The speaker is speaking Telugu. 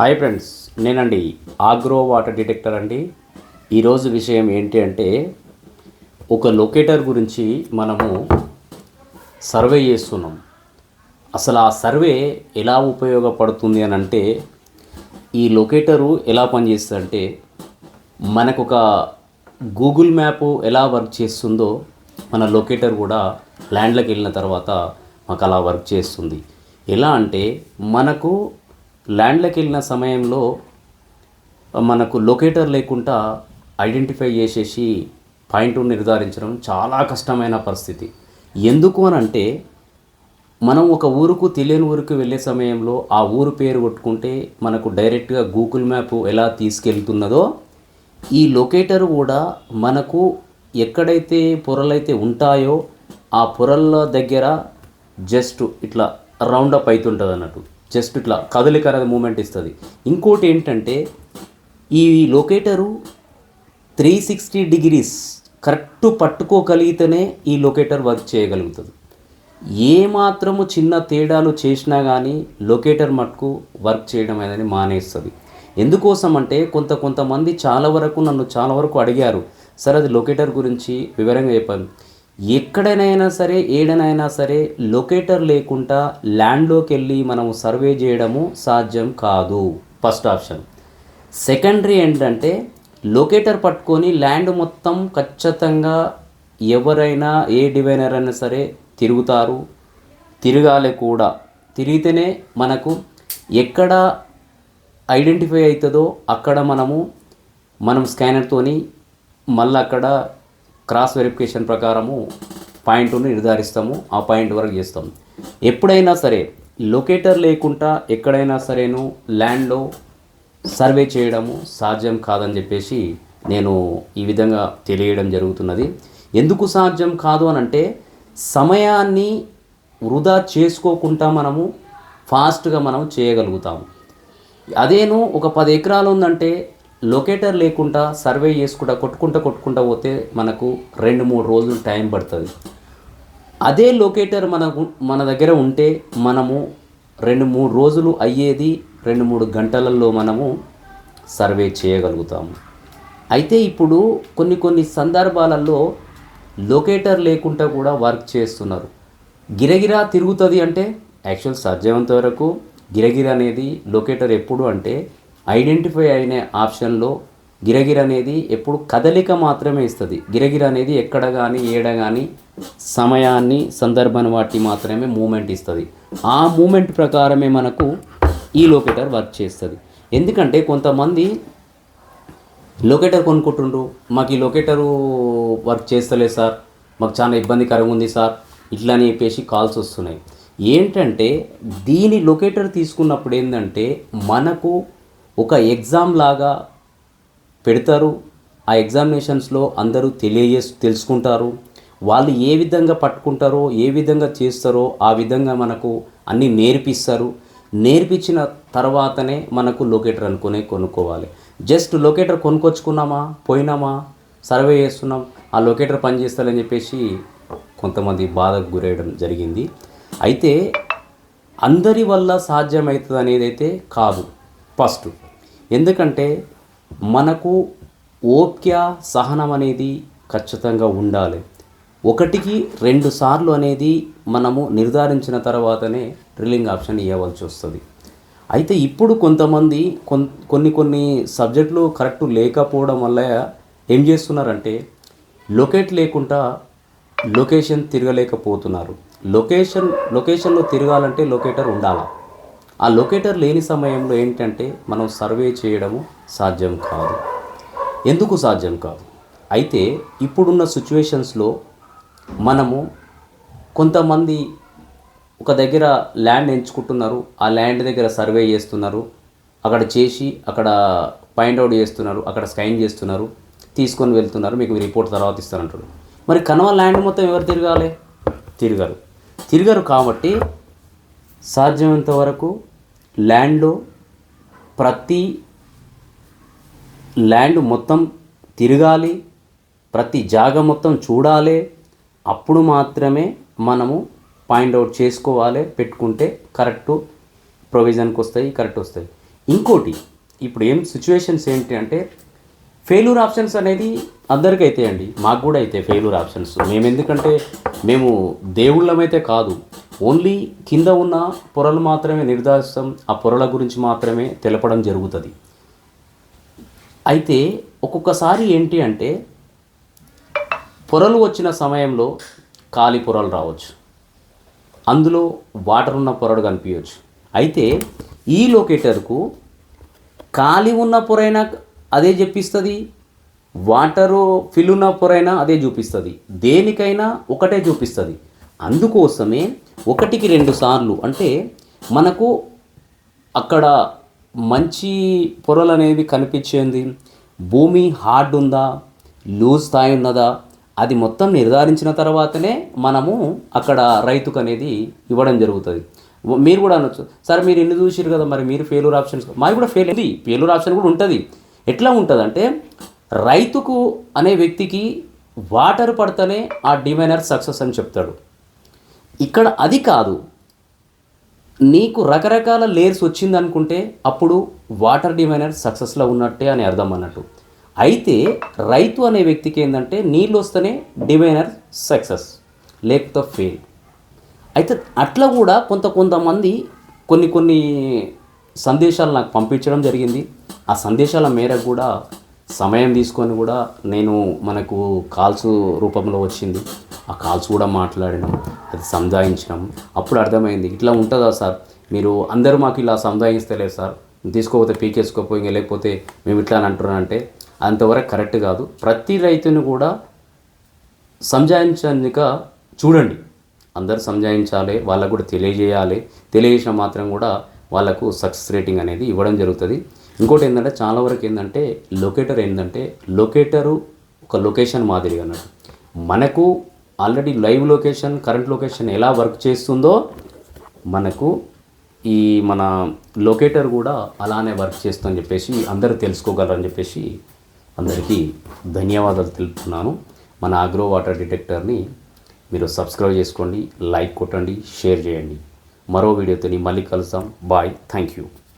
హాయ్ ఫ్రెండ్స్ నేనండి ఆగ్రో వాటర్ డిటెక్టర్ అండి. ఈరోజు విషయం ఏంటి అంటే ఒక లొకేటర్ గురించి మనము సర్వే చేస్తున్నాం. అసలు ఆ సర్వే ఎలా ఉపయోగపడుతుంది అని అంటే ఈ లొకేటరు ఎలా పనిచేస్తుంది అంటే మనకు ఒక గూగుల్ మ్యాప్ ఎలా వర్క్ చేస్తుందో మన లొకేటర్ కూడా ల్యాండ్లోకి వెళ్ళిన తర్వాత మాకు అలా వర్క్ చేస్తుంది. ఎలా అంటే మనకు ల్యాండ్లోకి వెళ్ళిన సమయంలో మనకు లొకేటర్ లేకుండా ఐడెంటిఫై చేసేసి పాయింట్ను నిర్ధారించడం చాలా కష్టమైన పరిస్థితి. ఎందుకు అని అంటే మనం ఒక ఊరుకు తెలియని ఊరికి వెళ్ళే సమయంలో ఆ ఊరు పేరు కొట్టుకుంటే మనకు డైరెక్ట్గా గూగుల్ మ్యాప్ ఎలా తీసుకెళ్తున్నదో ఈ లొకేటర్ కూడా మనకు ఎక్కడైతే పొరలైతే ఉంటాయో ఆ పొరల దగ్గర జస్ట్ ఇట్లా రౌండప్ అవుతుంటుంది అన్నట్టు జస్ట్ ఇట్లా కదలిక అనేది మూమెంట్ ఇస్తుంది. ఇంకోటి ఏంటంటే ఈ locator three sixty degrees correct పట్టుకోగలిగితేనే ఈ లొకేటర్ వర్క్ చేయగలుగుతుంది. ఏ మాత్రము చిన్న తేడాలు చేసినా కానీ లొకేటర్ మట్టుకు వర్క్ చేయడం అనేది మానేస్తుంది. ఎందుకోసం అంటే కొంత కొంతమంది చాలా వరకు నన్ను చాలా వరకు అడిగారు సార్ అది లొకేటర్ గురించి వివరంగా చెప్పాను ఎక్కడనైనా సరే ఏడనైనా సరే లొకేటర్ లేకుండా ల్యాండ్లోకి వెళ్ళి మనము సర్వే చేయడము సాధ్యం కాదు. First option. సెకండరీ ఏంటంటే లొకేటర్ పట్టుకొని ల్యాండ్ మొత్తం ఖచ్చితంగా ఎవరైనా ఏ డివైనర్ అయినా సరే తిరుగుతారు. తిరగాలి కూడా. తిరిగితేనే మనకు ఎక్కడ ఐడెంటిఫై అవుతుందో అక్కడ మనము మనం స్కానర్తోని మళ్ళీ అక్కడ క్రాస్ వెరిఫికేషన్ ప్రకారము పాయింట్ను నిర్ధారిస్తాము ఆ పాయింట్ వరకు చేస్తాము ఎప్పుడైనా సరే లొకేటర్ లేకుండా ఎక్కడైనా సరేను ల్యాండ్లో సర్వే చేయడము సాధ్యం కాదని చెప్పేసి నేను ఈ విధంగా తెలియడం జరుగుతున్నది. ఎందుకు సాధ్యం కాదు అని అంటే సమయాన్ని వృధా చేసుకోకుండా మనము ఫాస్ట్గా మనం చేయగలుగుతాము. అదేను ఒక పది ఎకరాలు ఉందంటే లొకేటర్ లేకుండా సర్వే చేసుకుంటా కొట్టుకుంటా కొట్టుకుంటా పోతే మనకు రెండు మూడు రోజులు టైం పడుతుంది. అదే లొకేటర్ మనకు మన దగ్గర ఉంటే మనము రెండు మూడు రోజులు అయ్యేది రెండు మూడు గంటలలో మనము సర్వే చేయగలుగుతాము. అయితే ఇప్పుడు కొన్ని కొన్ని సందర్భాలలో లొకేటర్ లేకుండా కూడా వర్క్ చేస్తున్నారు. గిరగిరా తిరుగుతుంది అంటే యాక్చువల్ సాధ్యమంత వరకు గిరగిర అనేది లొకేటర్ ఎప్పుడు అంటే ఐడెంటిఫై అయిన ఆప్షన్లో గిరగిర అనేది ఎప్పుడు కదలిక మాత్రమే ఇస్తుంది. గిరగిర అనేది ఎక్కడ కానీ ఏడ కానీ సమయాన్ని సందర్భాన్ని వాటి మాత్రమే మూమెంట్ ఇస్తుంది. ఆ మూమెంట్ ప్రకారమే మనకు ఈ లొకేటర్ వర్క్ చేస్తుంది. ఎందుకంటే కొంతమంది లొకేటర్ కొనుక్కుంటుండ్రు. మాకు ఈ లొకేటరు వర్క్ చేస్తలేదు సార్. మాకు చాలా ఇబ్బందికరంగా ఉంది సార్. ఇట్లా అని చెప్పేసి కాల్స్ వస్తున్నాయి. ఏంటంటే దీని లొకేటర్ తీసుకున్నప్పుడు ఏంటంటే మనకు ఒక ఎగ్జామ్ లాగా పెడతారు. ఆ ఎగ్జామినేషన్స్లో అందరూ తెలియజే తెలుసుకుంటారు. వాళ్ళు ఏ విధంగా పట్టుకుంటారో ఏ విధంగా చేస్తారో ఆ విధంగా మనకు అన్నీ నేర్పిస్తారు. నేర్పించిన తర్వాతనే మనకు లొకేటర్ అనుకునే కొనుక్కోవాలి. జస్ట్ లొకేటర్ కొనుక్కొచ్చుకున్నామా పోయినామా సర్వే చేస్తున్నాం ఆ లొకేటర్ పనిచేస్తారని చెప్పేసి కొంతమంది బాధకు గురేయడం జరిగింది. అయితే అందరి వల్ల సాధ్యమవుతుంది అనేది అయితే కాదు. ఫస్ట్. ఎందుకంటే మనకు ఓప్య సహనం అనేది ఖచ్చితంగా ఉండాలి. ఒకటికి రెండు సార్లు అనేది మనము నిర్ధారించిన తర్వాతనే డ్రిల్లింగ్ ఆప్షన్ ఇవ్వవలసి వస్తుంది. అయితే ఇప్పుడు కొంతమంది కొన్ కొన్ని కొన్ని సబ్జెక్టులు కరెక్ట్ లేకపోవడం వల్ల ఏం చేస్తున్నారంటే లొకేట్ లేకుండా లొకేషన్ తిరగలేకపోతున్నారు. లొకేషన్ లొకేషన్లో తిరగాలంటే లొకేటర్ ఉండాలి? ఆ లొకేటర్ లేని సమయంలో ఏంటంటే మనం సర్వే చేయడము సాధ్యం కాదు. ఎందుకు సాధ్యం కాదు? అయితే ఇప్పుడున్న సిచ్యువేషన్స్లో మనము కొంతమంది ఒక దగ్గర ల్యాండ్ ఎంచుకుంటున్నారు ఆ ల్యాండ్ దగ్గర సర్వే చేస్తున్నారు అక్కడ చేసి అక్కడ పాయింట్ అవుట్ చేస్తున్నారు అక్కడ స్కైన్ చేస్తున్నారు తీసుకొని వెళ్తున్నారు మీకు రిపోర్ట్ తర్వాత ఇస్తారంటాడు మరి కనవ ల్యాండ్ మొత్తం ఎవరు తిరగాలి? తిరగరు. తిరగరు కాబట్టి సాధ్యమైనంత వరకు ల్యాండ్లో ప్రతి ల్యాండ్ మొత్తం తిరగాలి ప్రతి జాగ మొత్తం చూడాలి అప్పుడు మాత్రమే మనము పాయింట్ అవుట్ చేసుకోవాలి పెట్టుకుంటే కరెక్ట్ ప్రొవిజన్కి వస్తాయి కరెక్ట్ వస్తాయి. ఇంకోటి ఇప్పుడు ఏం సిచ్యువేషన్స్ ఏంటి అంటే ఫెయిల్యూర్ ఆప్షన్స్ అనేది అందరికీ అయితే అండి మాకు కూడా అయితే ఫెయిల్యూర్ ఆప్షన్స్ మేము ఎందుకంటే మేము దేవుళ్ళమైతే కాదు ఓన్లీ కింద ఉన్న పొరలు మాత్రమే నిర్ధారిస్తాం ఆ పొరల గురించి మాత్రమే తెలపడం జరుగుతుంది. అయితే ఒక్కొక్కసారి ఏంటి అంటే పొరలు వచ్చిన సమయంలో ఖాళీ పొరలు రావచ్చు. అందులో వాటర్ ఉన్న పొరడు కనిపించవచ్చు. అయితే ఈ లొకేటర్కు ఖాళీ ఉన్న పొరైనా అదే చెప్పిస్తుంది వాటరు ఫిల్ ఉన్న పొరైనా అదే చూపిస్తుంది. దేనికైనా ఒకటే చూపిస్తుంది. అందుకోసమే ఒకటికి రెండు సార్లు అంటే మనకు అక్కడ మంచి పొరలు అనేవి కనిపించింది? భూమి హార్డ్ ఉందా? లూజ్ స్థాయి ఉన్నదా? అది మొత్తం నిర్ధారించిన తర్వాతనే మనము అక్కడ రైతుకు అనేది ఇవ్వడం జరుగుతుంది. మీరు కూడా అనొచ్చు. సరే మీరు ఎన్ని చూసిరు కదా మరి? మీరు ఫెయిల్యూర్ ఆప్షన్స్ మాది కూడా ఫెయిల్ ఉంది. ఫెయిల్యూర్ ఆప్షన్ కూడా ఉంటుంది. ఎట్లా ఉంటుంది అంటే రైతుకు అనే వ్యక్తికి వాటర్ పడితేనే ఆ డిమైనర్ సక్సెస్ అని చెప్తాడు. ఇక్కడ అది కాదు. నీకు రకరకాల లేయర్స్ వచ్చింది అనుకుంటే అప్పుడు వాటర్ డిమైనర్ సక్సెస్లో ఉన్నట్టే అని అర్థం అన్నట్టు. అయితే రైతు అనే వ్యక్తికి ఏంటంటే నీళ్ళు వస్తేనే డిమైనర్ సక్సెస్ లేకపోతే ఫెయిల్. అయితే అట్లా కూడా కొంత కొంతమంది కొన్ని కొన్ని సందేశాలు నాకు పంపించడం జరిగింది. ఆ సందేశాల మేరకు కూడా సమయం తీసుకొని కూడా నేను మనకు కాల్స్ రూపంలో వచ్చింది. ఆ కాల్స్ కూడా మాట్లాడినాం అది సంజాయించినాం. అప్పుడు అర్థమైంది ఇట్లా ఉంటుందా సార్? మీరు అందరూ మాకు ఇలా సంజాయిస్తలేదు సార్. తీసుకోకపోతే పీకేసుకోపోయి ఇంకా లేకపోతే మేము ఇట్లా అని అంటున్నానంటే అంతవరకు కరెక్ట్ కాదు. ప్రతి రైతుని కూడా సంజాయించనిక చూడండి. అందరు సంజాయించాలి వాళ్ళకు కూడా తెలియజేయాలి. తెలియజేసిన మాత్రం కూడా వాళ్ళకు సక్సెస్ రేటింగ్ అనేది ఇవ్వడం జరుగుతుంది. ఇంకోటి ఏంటంటే చాలా వరకు ఏంటంటే లొకేటర్ ఏంటంటే లొకేటరు ఒక లొకేషన్ మాదిరిగా అన్నట్టు. మనకు already live location current location ఎలా వర్క్ చేస్తుందో మనకు ఈ మన లొకేటర్ కూడా అలానే వర్క్ చేస్తుందని చెప్పేసి అందరూ తెలుసుకోగలరని చెప్పేసి అందరికీ ధన్యవాదాలు తెలుపుతున్నాను. మన అగ్రో వాటర్ డిటెక్టర్ని మీరు సబ్స్క్రైబ్ చేసుకోండి లైక్ కొట్టండి షేర్ చేయండి. మరో వీడియోతో మళ్ళీ కలుస్తాం బాయ్. Thank you